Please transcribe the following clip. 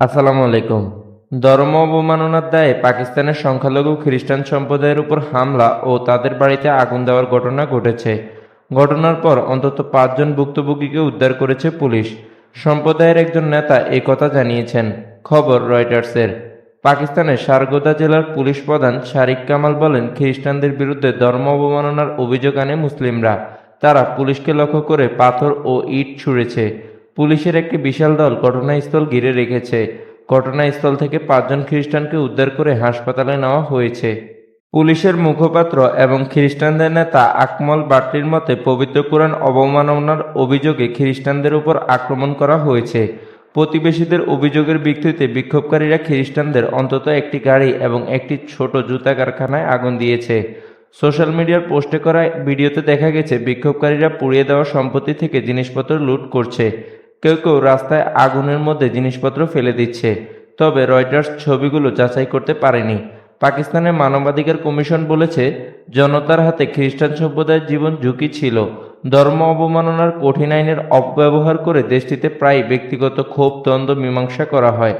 আসসালামু আলাইকুম। ধর্ম অবমাননার দায়ে পাকিস্তানের সংখ্যালঘু খ্রিস্টান সম্প্রদায়ের উপর হামলা ও তাদের বাড়িতে আগুন দেওয়ার ঘটনা ঘটেছে। ঘটনার পর অন্তত পাঁচজন ভুক্তভোগীকে উদ্ধার করেছে পুলিশ। সম্প্রদায়ের একজন নেতা এই কথা জানিয়েছেন। খবর রয়টার্সের। পাকিস্তানের সারগোদা জেলার পুলিশ প্রধান শারিক কামাল বলেন, খ্রিস্টানদের বিরুদ্ধে ধর্ম অবমাননার অভিযোগ আনে মুসলিমরা। তারা পুলিশকে লক্ষ্য করে পাথর ও ইট ছুঁড়েছে। পুলিশের একটি বিশাল দল ঘটনাস্থল ঘিরে রেখেছে। ঘটনাস্থল থেকে পাঁচজন খ্রিস্টানকে উদ্ধার করে হাসপাতালে নেওয়া হয়েছে। পুলিশের মুখপাত্র এবং খ্রিস্টানদের নেতা আকমল বাটলির মতে, পবিত্র কোরআন অবমাননার অভিযোগে খ্রিস্টানদের উপর আক্রমণ করা হয়েছে। প্রতিবেশীদের অভিযোগের ভিত্তিতে বিক্ষোভকারীরা খ্রিস্টানদের অন্তত একটি গাড়ি এবং একটি ছোট জুতা কারখানায় আগুন দিয়েছে। সোশ্যাল মিডিয়ার পোস্টে করা ভিডিওতে দেখা গেছে, বিক্ষোভকারীরা পুড়িয়ে দেওয়া সম্পত্তি থেকে জিনিসপত্র লুট করছে। কেউ কেউ রাস্তায় আগুনের মধ্যে জিনিসপত্র ফেলে দিচ্ছে। তবে রয়টার্স ছবিগুলো যাচাই করতে পারেনি। পাকিস্তানের মানবাধিকার কমিশন বলেছে, জনতার হাতে খ্রিস্টান সম্প্রদায়ের জীবন ঝুঁকি ছিল। ধর্ম অবমাননার কঠিন আইনের অপব্যবহার করে দেশটিতে প্রায় ব্যক্তিগত ক্ষোভ, দ্বন্দ্ব, মীমাংসা করা হয়।